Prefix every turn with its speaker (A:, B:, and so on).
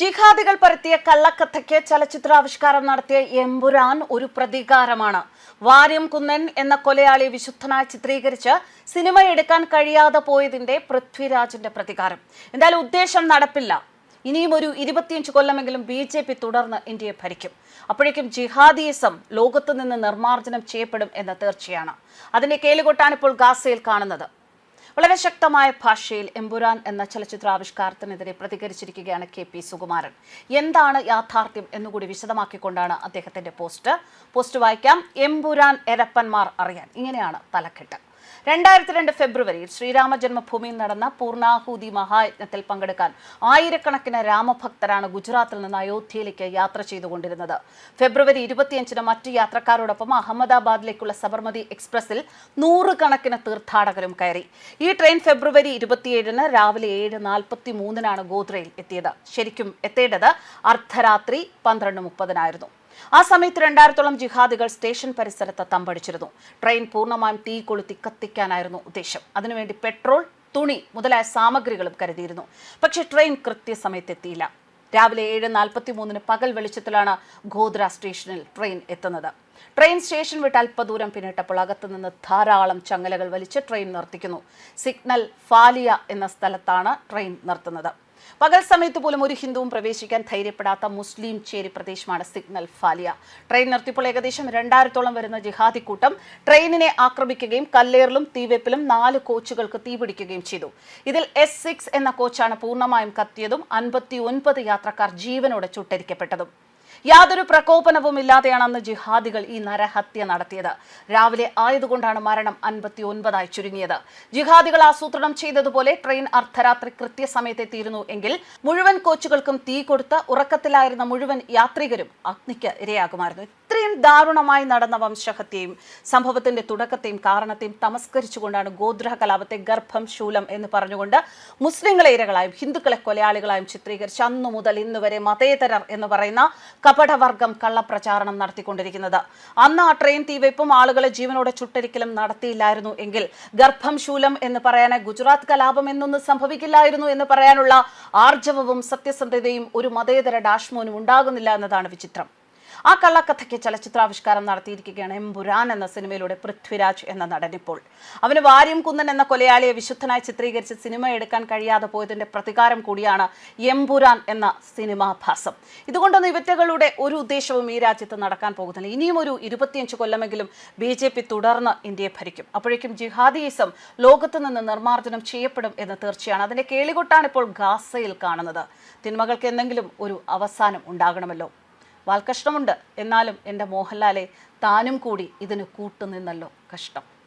A: ജിഹാദികൾ പരത്തിയ കള്ളക്കഥയ്ക്ക് ചലച്ചിത്രാവിഷ്കാരം നടത്തിയ എമ്പുരാൻ ഒരു പ്രതികാരമാണ്. വാര്യം കുന്നൻ എന്ന കൊലയാളി വിശുദ്ധനായി ചിത്രീകരിച്ച് സിനിമ എടുക്കാൻ കഴിയാതെ പോയതിന്റെ പൃഥ്വിരാജിന്റെ പ്രതികാരം. എന്തായാലും ഉദ്ദേശം നടപ്പില്ല. ഇനിയും ഒരു ഇരുപത്തിയഞ്ച് കൊല്ലമെങ്കിലും ബി ജെ പി തുടർന്ന് ഇന്ത്യയെ ഭരിക്കും. അപ്പോഴേക്കും ജിഹാദിയിസം ലോകത്തു നിന്ന് നിർമ്മാർജനം ചെയ്യപ്പെടും എന്ന തീർച്ചയാണ്. അതിന്റെ കേലുകൊട്ടാണ് ഇപ്പോൾ ഗാസയിൽ കാണുന്നത്. വളരെ ശക്തമായ ഭാഷയിൽ എമ്പുരാൻ എന്ന ചലച്ചിത്രാവിഷ്കാരത്തിനെതിരെ പ്രതികരിച്ചിരിക്കുകയാണ് കെ പി സുകുമാരൻ. എന്താണ് യാഥാർത്ഥ്യം എന്നുകൂടി വിശദമാക്കിക്കൊണ്ടാണ് അദ്ദേഹത്തിന്റെ പോസ്റ്റ്. പോസ്റ്റ് വായിക്കാം. എമ്പുരാൻ എരപ്പന്മാർ അറിയാൻ. ഇങ്ങനെയാണ് തലക്കെട്ട്. രണ്ടായിരത്തി രണ്ട് ഫെബ്രുവരിയിൽ ശ്രീരാമ ജന്മഭൂമിയിൽ നടന്ന പൂർണാഹൂതി മഹായജ്ഞത്തിൽ പങ്കെടുക്കാൻ ആയിരക്കണക്കിന് രാമഭക്തരാണ് ഗുജറാത്തിൽ നിന്ന് അയോധ്യയിലേക്ക് യാത്ര ചെയ്തുകൊണ്ടിരുന്നത്. ഫെബ്രുവരി ഇരുപത്തിയഞ്ചിന് മറ്റ് യാത്രക്കാരോടൊപ്പം അഹമ്മദാബാദിലേക്കുള്ള സബർമതി എക്സ്പ്രസിൽ നൂറുകണക്കിന് തീർത്ഥാടകരും കയറി. ഈ ട്രെയിൻ ഫെബ്രുവരി ഇരുപത്തിയേഴിന് രാവിലെ ഏഴ് നാൽപ്പത്തി മൂന്നിനാണ് ഗോദ്രയിൽ എത്തിയത്. ശരിക്കും എത്തേണ്ടത് അർദ്ധരാത്രി പന്ത്രണ്ട് മുപ്പതിനായിരുന്നു. ആ സമയത്ത് രണ്ടായിരത്തോളം ജിഹാദികൾ സ്റ്റേഷൻ പരിസരത്ത് തമ്പടിച്ചിരുന്നു. ട്രെയിൻ പൂർണമായും തീ കൊളുത്തി കത്തിക്കാനായിരുന്നു ഉദ്ദേശം. അതിനുവേണ്ടി പെട്രോൾ തുണി മുതലായ സാമഗ്രികളും കരുതിയിരുന്നു. പക്ഷേ ട്രെയിൻ കൃത്യസമയത്ത് എത്തിയില്ല രാവിലെ ഏഴ് നാൽപ്പത്തി മൂന്നിന് പകൽ വെളിച്ചത്തിലാണ് ഗോദ്ര സ്റ്റേഷനിൽ ട്രെയിൻ എത്തുന്നത്. ട്രെയിൻ സ്റ്റേഷൻ വിട്ട് അല്പദൂരം പിന്നിട്ടപ്പോൾ അകത്തുനിന്ന് ധാരാളം ചങ്ങലകൾ വലിച്ച് ട്രെയിൻ നിർത്തിക്കുന്നു. സിഗ്നൽ ഫാലിയ എന്ന സ്ഥലത്താണ് ട്രെയിൻ നിർത്തുന്നത്. പകൽ സമയത്ത് പോലും ഒരു ഹിന്ദുവും പ്രവേശിക്കാൻ ധൈര്യപ്പെടാത്ത മുസ്ലിം ചേരി പ്രദേശമാണ് സിഗ്നൽ ഫാലിയ. ട്രെയിൻ നിർത്തിയപ്പോൾ ഏകദേശം രണ്ടായിരത്തോളം വരുന്ന ജിഹാദി കൂട്ടം ട്രെയിനിനെ ആക്രമിക്കുകയും കല്ലേറിലും തീവെപ്പിലും നാല് കോച്ചുകൾക്ക് തീപിടിക്കുകയും ചെയ്തു. ഇതിൽ എസ് സിക്സ് എന്ന കോച്ചാണ് പൂർണമായും കത്തിയതും അൻപത്തി ഒൻപത് യാത്രക്കാർ ജീവനോടെ ചുട്ടരിക്കപ്പെട്ടതും. യാതൊരു പ്രകോപനവും ഇല്ലാതെയാണ് അന്ന് ജിഹാദികൾ ഈ നരഹത്യ നടത്തിയത്. രാവിലെ ആയതുകൊണ്ടാണ് മരണം അൻപത്തി ഒൻപതായി ചുരുങ്ങിയത്. ജിഹാദികൾ ആസൂത്രണം ചെയ്തതുപോലെ ട്രെയിൻ അർദ്ധരാത്രി കൃത്യസമയത്തെ തീരുന്നു എങ്കിൽ മുഴുവൻ കോച്ചുകൾക്കും തീ കൊടുത്ത് ഉറക്കത്തിലായിരുന്ന മുഴുവൻ യാത്രികരും അഗ്നിക്ക് ഇരയാകുമായിരുന്നു. ഇത്രയും ദാരുണമായി നടന്ന വംശഹത്യയും സംഭവത്തിന്റെ തുടക്കത്തെയും കാരണത്തെയും തമസ്കരിച്ചുകൊണ്ടാണ് ഗോത്ര കലാപത്തെ ഗർഭം ശൂലം എന്ന് പറഞ്ഞുകൊണ്ട് മുസ്ലിങ്ങളെ ഇരകളായും ഹിന്ദുക്കളെ കൊലയാളികളായും ചിത്രീകരിച്ച് അന്നു മുതൽ ഇന്ന് വരെ മതേതരർ എന്ന് പറയുന്ന കപടവർഗം കള്ളപ്രചാരണം നടത്തിക്കൊണ്ടിരിക്കുന്നത്. അന്ന് ആ ട്രെയിൻ തീവയ്പും ആളുകളെ ജീവനോടെ ചുട്ടരിക്കലും നടത്തിയില്ലായിരുന്നു എങ്കിൽ ഗർഭം ശൂലം എന്ന് പറയാനായി ഗുജറാത്ത് കലാപം എന്നൊന്നും സംഭവിക്കില്ലായിരുന്നു എന്ന് പറയാനുള്ള ആർജവവും സത്യസന്ധതയും ഒരു മതേതര ഡാഷ്മോനും ഉണ്ടാകുന്നില്ല എന്നതാണ് വിചിത്രം. ആ കള്ളക്കഥയ്ക്ക് ചലച്ചിത്രാവിഷ്കാരം നടത്തിയിരിക്കുകയാണ് എംപുരാൻ എന്ന സിനിമയിലൂടെ പൃഥ്വിരാജ് എന്ന നടൻ ഇപ്പോൾ. അവന് വാര്യം കുന്നൻ എന്ന കൊലയാളിയെ വിശുദ്ധനായി ചിത്രീകരിച്ച് സിനിമ എടുക്കാൻ കഴിയാതെ പോയതിന്റെ പ്രതികാരം കൂടിയാണ് എംപുരാൻ എന്ന സിനിമാഭാസം. ഇതുകൊണ്ടൊന്നും ഇവറ്റകളുടെ ഒരു ഉദ്ദേശവും ഈ രാജ്യത്ത് നടക്കാൻ പോകുന്നില്ല. ഇനിയും ഒരു ഇരുപത്തിയഞ്ച് കൊല്ലമെങ്കിലും ബി ജെ പി തുടർന്ന് ഇന്ത്യയെ ഭരിക്കും. അപ്പോഴേക്കും ജിഹാദിയിസം ലോകത്ത് നിന്ന് നിർമ്മാർജനം ചെയ്യപ്പെടും എന്ന് തീർച്ചയാണ്. അതിന്റെ കേളികൊട്ടാണ് ഇപ്പോൾ ഗാസയിൽ കാണുന്നത്. തിന്മകൾക്ക് എന്തെങ്കിലും ഒരു അവസാനം ഉണ്ടാകണമല്ലോ. വാൽക്കഷ്ടമുണ്ട് എന്നാലും എന്റെ മോഹൻലാലെ താനും കൂടി ഇതിന് കൂട്ടുനിന്നല്ലോ കഷ്ടം.